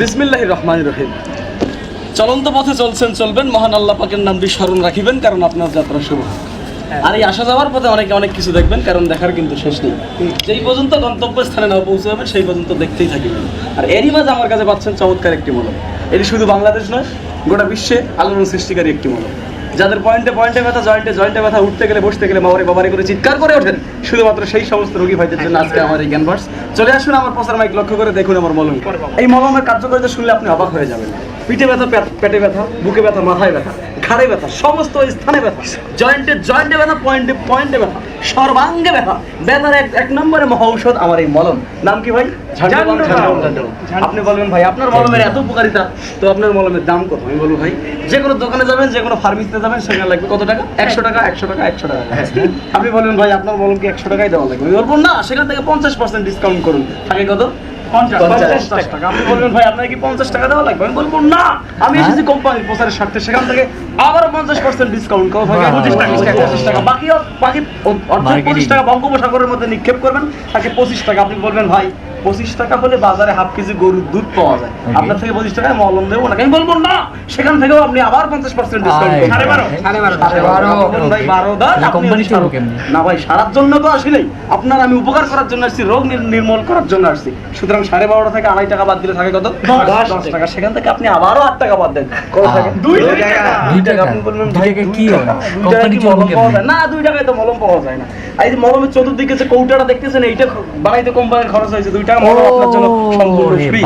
বিসমিল্লাহ রহমান রহিম। চলন্ত পথে চলছেন চলবেন। মহান আল্লাহ পাকের নামটি স্মরণ রাখিবেন কারণ আপনার যাত্রা শুভ হোক। আর এই আসা যাওয়ার পথে অনেকে অনেক কিছু দেখবেন কারণ দেখার কিন্তু শেষ নেই। যেই পর্যন্ত গন্তব্য স্থানে না পৌঁছাবেন সেই পর্যন্ত দেখতেই থাকিবেন আর এরই মাঝে আমার কাছে পাচ্ছেন চমৎকার একটি মলম। এটি শুধু বাংলাদেশ নয় গোটা বিশ্বে আলোড়ন সৃষ্টিকারী একটি মলম। যাদের পয়েন্টে পয়েন্টে ব্যথা, জয়েন্টে জয়েন্টে ব্যথা, উঠতে গেলে, বসতে গেলে মাওরে বাবারে করে চিৎকার করে ওঠেন, শুধুমাত্র সেই সমস্ত রোগী ভাইদের জন্য আজকে আমার এই জ্ঞানভার্স চলে আসুন আমার প্রচার মাইক লক্ষ্য করে, দেখুন আমার মলম এই মলমের কার্যকারিতা শুনলে আপনি অবাক হয়ে যাবেন। পিঠে ব্যথা পেটে ব্যথা, বুকে ব্যথা, মাথায় ব্যথা, ঘাড়ে ব্যথা, সমস্ত স্থানে ব্যথা। জয়েন্টে জয়েন্টে ব্যথা, পয়েন্টে পয়েন্টে ব্যথা। সর্বাঙ্গে ব্যথা। ব্যথার এক এক নম্বরে মহা ঔষধ আমার এই মলম। নাম কি ভাই। আপনি বলবেন ভাই আপনার মলমের এত উপকারিতা। তো আপনার মলমের দাম কত? আমি বলব ভাই যে কোনো দোকানে যাবেন যে কোনো ফার্মেসিতে যাবেন সেখানে লাগবে কত টাকা? একশো টাকা একশো টাকা একশো টাকা। আপনি বলবেন ভাই আপনার মলম কি একশো টাকাই দেওয়া লাগবে। আমি বলব না সেখান থেকে পঞ্চাশ পার্সেন্ট ডিসকাউন্ট করুন। থাকে কত? পঞ্চাশ টাকা। আপনি বলবেন ভাই আপনার কি পঞ্চাশ টাকা দেওয়া লাগবে? আমি বলব না আমি এসেছি কোম্পানির প্রচারের স্বার্থে। সেখান থেকে আবার পঞ্চাশ পার্সেন্ট ডিসকাউন্ট করব ভাই পঁচিশ টাকা পঁচিশ টাকা বাকি বাকি অর্থাৎ পঁচিশ টাকা বঙ্গোপসাগরের মধ্যে নিক্ষেপ করবেন। তাকে পঁচিশ টাকা। আপনি বলবেন ভাই পঁচিশ টাকা হলে বাজারে হাফ কেজি গরুর দুধ পাওয়া যায়। আপনার থেকে পঁচিশ টাকায় মলম দেবো না আমি বলব না সেখান থেকেও আপনি আবার পঞ্চাশ পার্সেন্ট ডিসকাউন্ট সাড়ে বারো। সাড়ে বারো ভাই বারো কোম্পানি? না ভাই সারার জন্য তো আসলেই আপনার আমি উপকার করার জন্য আসছি রোগ নির্মূল করার জন্য আসছি। সুতরাং সাড়ে বারোটা থেকে আড়াই টাকা বাদ দিলে থাকে কত? দশ। টাকা। সেখান থেকে আপনি আবারও আট টাকা বাদ দেন। দুই টাকা। দুই। আপনি বলবেন ভাই কি না দুই টাকায় তো মলম পাওয়া যায় না। এই যে মলমের চতুর্দিকে যে কৌটাটা দেখতেছেন এইটা বানাইতে কোম্পানির খরচ হয়েছে দুই টাকা। মলম আপনার জন্য সম্পূর্ণ ফ্রি